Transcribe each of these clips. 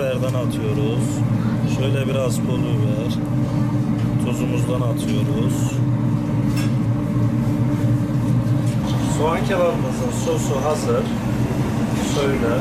karabiberden atıyoruz. Şöyle biraz pul biber. Tuzumuzdan atıyoruz. Soğan kebabımızın sosu hazır. Şöyle.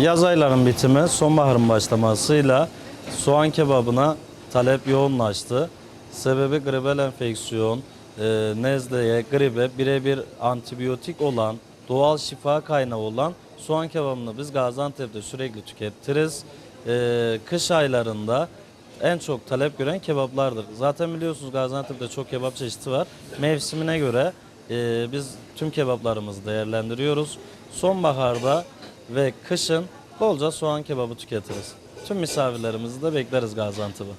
Yaz aylarının bitimi, sonbaharın başlamasıyla soğan kebabına talep yoğunlaştı. Sebebi gribel enfeksiyon, e, nezleye, gribe birebir antibiyotik olan, doğal şifa kaynağı olan soğan kebabını biz Gaziantep'te sürekli tüketiriz. E, kış aylarında en çok talep gören kebaplardır. Zaten biliyorsunuz Gaziantep'te çok kebap çeşidi var. Mevsimine göre e, biz tüm kebaplarımızı değerlendiriyoruz. Sonbaharda ve kışın bolca soğan kebabı tüketiriz. Tüm misafirlerimizi de bekleriz Gaziantep'e.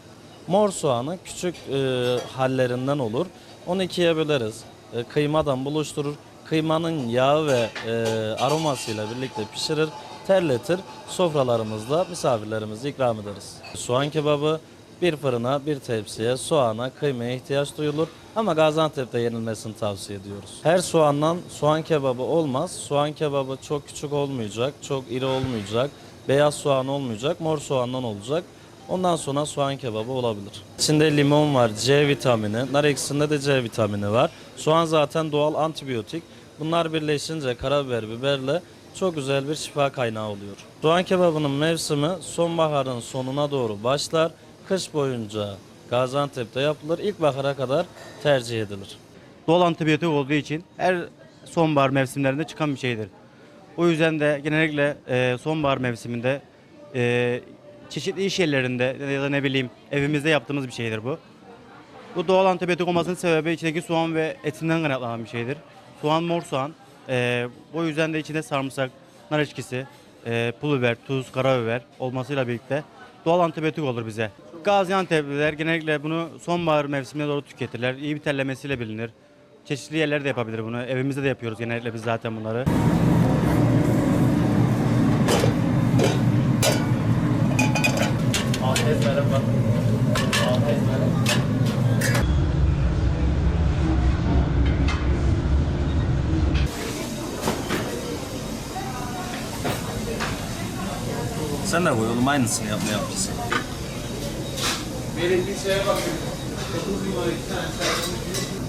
Mor soğanı küçük e, hallerinden olur. Onu ikiye böleriz. E, kıymadan buluşturur. Kıymanın yağı ve e, aromasıyla birlikte pişirir, terletir. Sofralarımızda misafirlerimize ikram ederiz. Soğan kebabı bir fırına, bir tepsiye, soğana, kıymaya ihtiyaç duyulur. Ama Gaziantep'te yenilmesini tavsiye ediyoruz. Her soğandan soğan kebabı olmaz. Soğan kebabı çok küçük olmayacak, çok iri olmayacak. Beyaz soğan olmayacak, mor soğandan olacak. Ondan sonra soğan kebabı olabilir. İçinde limon var, C vitamini, nar ekşisinde de C vitamini var. Soğan zaten doğal antibiyotik. Bunlar birleşince karabiber, biberle çok güzel bir şifa kaynağı oluyor. Soğan kebabının mevsimi sonbaharın sonuna doğru başlar. Kış boyunca Gaziantep'te yapılır. İlkbahara kadar tercih edilir. doğal antibiyotik olduğu için her sonbahar mevsimlerinde çıkan bir şeydir. O yüzden de genellikle e, sonbahar mevsiminde e, çeşitli iş yerlerinde ya da ne bileyim evimizde yaptığımız bir şeydir bu. Bu doğal antibiyotik olmasının sebebi içindeki soğan ve etinden kaynaklanan bir şeydir. Soğan mor soğan. E, o yüzden de içinde sarımsak, nar eşkisi, e, pul biber, tuz, karabiber olmasıyla birlikte doğal antibiyotik olur bize. Gaziantep'liler genellikle bunu sonbahar mevsimine doğru tüketirler. İyi bir terlemesiyle bilinir. Çeşitli yerlerde yapabilir bunu. Evimizde de yapıyoruz genellikle biz zaten bunları. Sen de koy oğlum aynısını yapmaya yapmışsın. Şeye bakın. 9 numara iki tane çay.